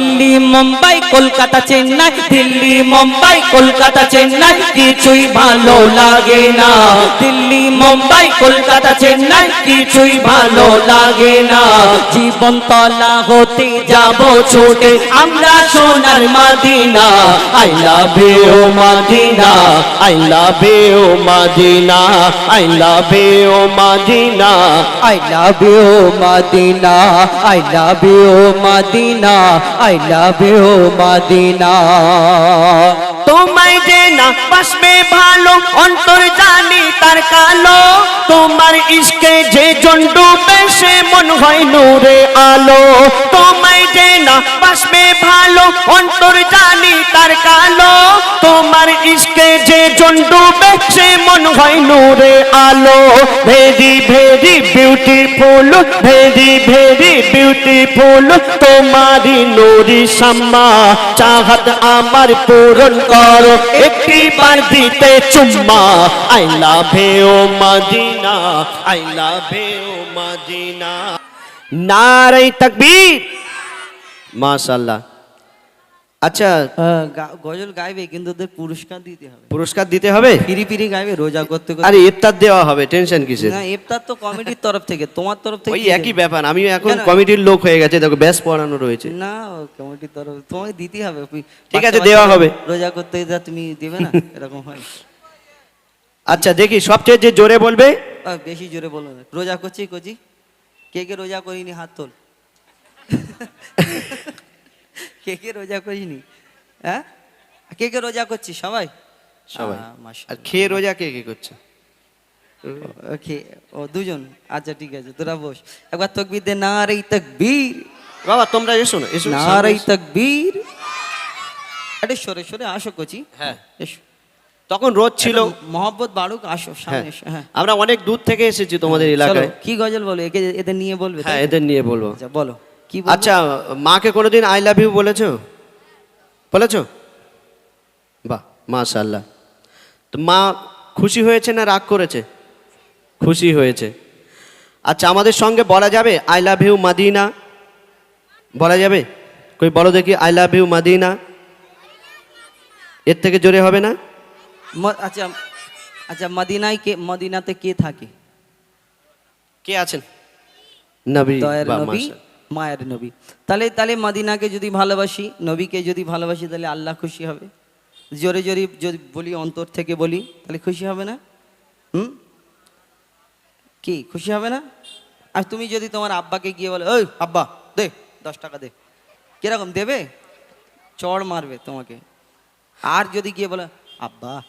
দিল্লি, মুম্বাই, কলকাতা, চেন্নাই। দিল্লি, মুম্বাই, কলকাতা, চেন্নাই। কিছুই ভালো লাগে না। দিল্লি, মুম্বাই, কলকাতা, চেন্নাই। কিছুই ভালো লাগে না। জীবন তলা হতে যাব ছোটে। আমরা সোনার Medina. I love you Medina. I love you Medina. I love you Medina. I love you Medina. I love you Medina. Love you Medina. তোমায় যে না বাসবে ভালো, অন্তর জানি তার কালো। তোমার ইশকে যে মন হয় নূরে আলো। তোমায় যে না বাসবে ভালো, অন্তর জানি তার কালো। তোমার ইশকে যে মন হয় নূরে আলো। Very very beautiful very very beautiful Samaa চাহাত আমার পূরণ করো। একটি বার দিতে চুম্মা। আই লাভ ও মদিনা, আই লাভ ও মদিনা। নারাই তাকবীর। মাশাআল্লাহ। আচ্ছা গজল গাইবে কিন্তু ওদের পুরস্কার দিতে হবে। পুরস্কার দিতে হবে? ফিরি ফিরি গাইবে রোজা করতে করতে। আরে ইফতার দেওয়া হবে টেনশন কিসের? না ইফতার তো কমিটির তরফ থেকে তোমার তরফ থেকে ওই একই ব্যাপার আমি এখন কমিটির লোক হয়ে গেছে দেখো ব্যাস পড়ানো রয়েছে। না কমিটির তরফ তোমাকে দিতে হবে। ঠিক আছে, দেওয়া হবে। রোজা করতে যা তুমি দেবে না এরকম হয়। আচ্ছা দেখি সবচেয়ে যে জোরে বলবে? বেশি জোরে বলবে না। রোজা করছি করছি। কে কে রোজা করিনি হাত তোল। কে কে রোজা করিনি? হ্যাঁ? কে কে রোজা করছি সবাই? সবাই। আর খেয়ে রোজা কে কে করছে? ওকে ও দুজন। আচ্ছা ঠিক আছে তোরা বস। একবার তকবির দে না রে তকবীর। বাবা তোমরা এসো না এসো না রে। তকবীর। আরে সরে সরে আসো কচি। হ্যাঁ। এসো। তখন রোদ ছিল। মহব্বত বাড়ুক আসো হ্যাঁ। সামনে হ্যাঁ। আমরা অনেক দূর থেকে এসেছি তোমাদের এলাকায়। কি গজল বলো? একে এদের নিয়ে বলবে হ্যাঁ এদের নিয়ে বলব। আচ্ছা বলো। কি আচ্ছা মাকে কোনোদিন আই লাভ ইউ বলেছ? বলেছ? বাহ মাশাল্লাহ তো মা খুশি হয়েছে না রাগ করেছে? খুশি হয়েছে। আচ্ছা আমাদের সঙ্গে বলা যাবে আই লাভ ইউ মাদিনা? বলা যাবে? কই বলো দেখি আই লাভ ইউ মাদিনা? এর থেকে জোরে হবে না? আচ্ছা আচ্ছা মদিনায় কে মদিনাতে কে থাকে? কে আছেন? নবী। মায়ের নবী। তাহলে তাহলে মাদিনাকে যদি ভালোবাসি, নবীকে যদি ভালোবাসি তাহলে আল্লাহ খুশি হবে। জোরে জোরে যদি বলি, অন্তর থেকে বলি তাহলে খুশি হবে না? হুম? কি, খুশি হবে না? আর তুমি যদি তোমার আব্বাকে গিয়ে বলো ওই আব্বা, দে, দশ টাকা দে। কীরকম দেবে? চড় মারবে তোমাকে। আর যদি গিয়ে বলো, আব্বা,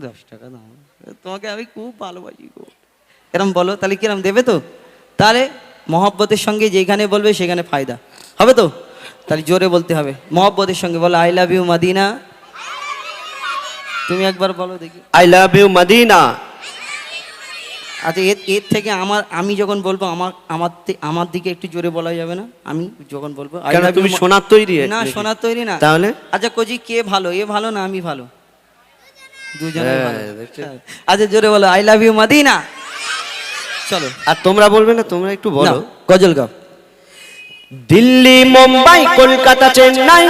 দশ টাকা দাও। তোমাকে আমি খুব ভালোবাসি গো। এরম বলো তাহলে কিরম দেবে তো? তাহলে মহব্বতের সঙ্গে যেখানে বলবে সেখানে ফায়দা। হবে তো? তাহলে জোরে বলতে হবে। মহব্বতের সঙ্গে বলো আই লাভ ইউ মাদিনা তুমি একবার বলো দেখি। আই লাভ ইউ মদিনা আচ্ছা এর এর থেকে আমার আমি যখন বলব আমার আমার আমার দিকে একটু জোরে বলা যাবে না? আমি যখন বলব তুমি সোনার তৈরি না সোনার তৈরি না। তাহলে? আচ্ছা কোজি কে ভালো? এ ভালো না আমি ভালো? দুজনে? হ্যাঁ। আচ্ছা জোরে বলো আই লাভ ইউ মাদিনা চলো। আর তোমরা বলবে না তোমরা একটু বলো। গজল গাও। দিল্লি মুম্বাই কলকাতা চেন্নাই।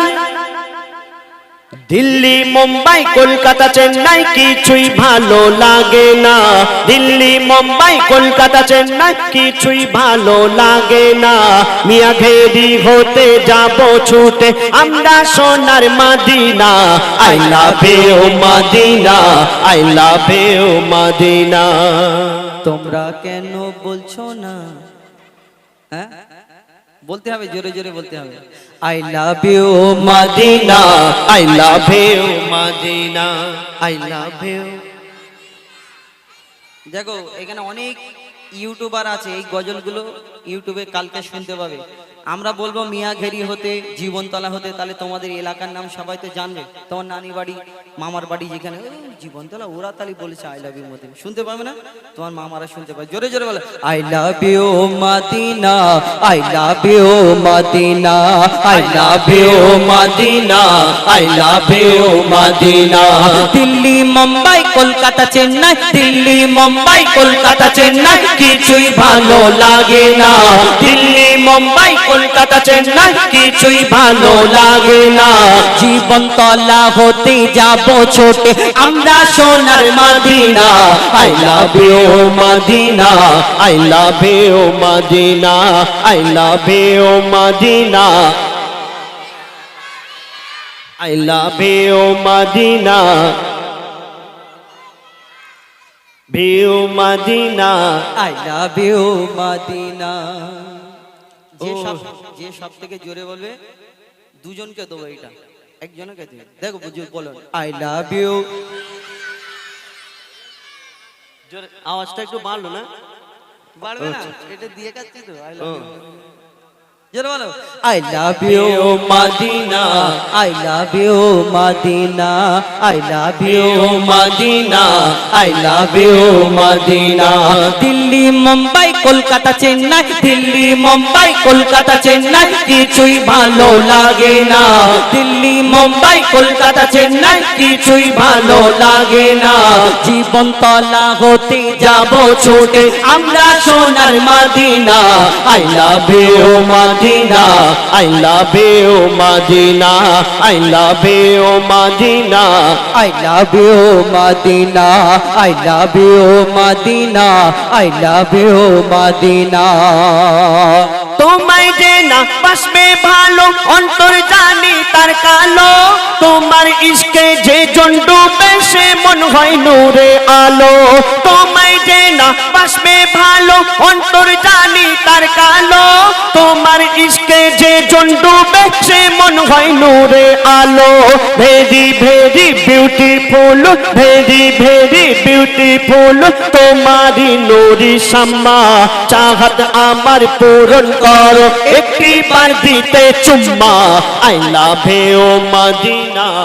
দিল্লি মুম্বাই কলকাতা চেন্নাই কিছুই ভালো লাগে না। দিল্লি মুম্বাই কলকাতা চেন্নাই কিছুই ভালো লাগে না। মিয়া ঘেরি হতে যাব ছুটে আমরা সোনার Medina. I love you Medina I love you Medina. তোমরা কেন বলছো না? হ্যাঁ? বলতে হবে, জোরে জোরে বলতে হবে। I love you Medina I love you Medina I love you দেখো, এখানে অনেক ইউটিউবার আছে, এই গজলগুলো ইউটিউবে কালকে শুনতে পাবে। আমরা বলব মিয়া ঘেরি হতে, জীবনতলা হতে, তাহলে তোমাদের এলাকার নাম সবাই তো জানবে। তোমার নানি বাড়ি, মামার বাড়ি যেখানে জীবনতলা, ওরা তাহলে বলেছে আই লাভ ইউ মদিনা শুনতে পাবে না? তোমার মামারা শুনতে পাবে। জোরে জোরে বলে I love you Medina I love you Medina I love you Medina I love you Medina Delhi, Mumbai, Kolkata, Chennai, Delhi, Mumbai, Kolkata, Chennai, কিছুই ভালো লাগে না। দিল্লি কলকাতা কলকাতা, চেন্নাই, কিছুই ভালো লাগে না। জীবন তলা হতে যাব ছোটে, আমরা সোনার Medina. I love you Medina. I love you Medina. I love you Medina. I love you Medina. View Medina. I love you Medina. যে সব যে সব থেকে জোরে বলবে দুজনকে দেবো এটা একজনকে দেবে। দেখো বলো। আই লাভ ইউ আওয়াজটা একটু বাড়লো না? বাড়বে না। এটা দিয়ে কাচ্ছি তো I love you Delhi, Mumbai, Kolkata, Chennai. Delhi, Mumbai, Kolkata, Chennai. কিছুই ভালো লাগে না। দিল্লি, মুম্বাই, কলকাতা, চেন্নাই। কিছুই ভালো লাগে না। জীবন তলা হতে যাব ছোটে। আমরা সোনার Medina. I love I love you Medina I love you Medina I love you, Medina I love you, Medina I love you, Medina. তোমায় যে না বাসবে ভালো অন্তর জানি তার তোমার ইশকে যে জন ডুবে, সে মন হয় নূরে আলো। তোমায় যে না বাসবে ভালো, অন্তর জানি তার কালো। তোমার ইশকে যে জন ডুবে, সে মন হয় নূরে আলো। Very very beautiful very very beautiful তোমারি নুরি সাম্মা। চাহাত আমার পূরণ করো একটি বার দিতে চুম্মা। I love you, Medina.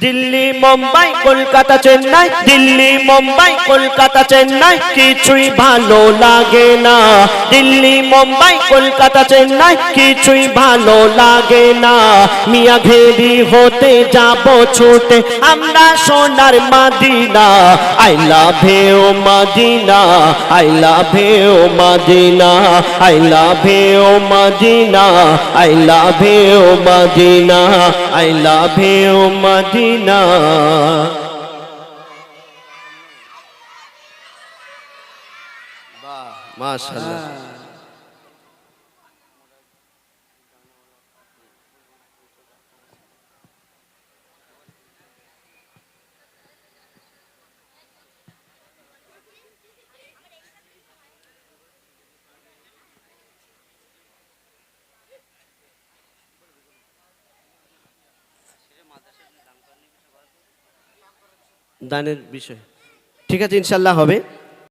Delhi, Mumbai, Kolkata, Chennai. Delhi, Mumbai, Kolkata, Chennai. কিছুই ভালো লাগে না। দিল্লি, মুম্বাই, কলকাতা, চেন্নাই। কিছুই ভালো লাগে না। মিয়া ঘেরি হতে যাব ছুটে। আমরা সোনার Medina. I love you, Medina. I love you, Medina. I love you, Medina. I love you, Medina. I love you Medina. মাশাআল্লাহ। দানের বিষয়। ঠিক আছে ইনশাল্লাহ হবে।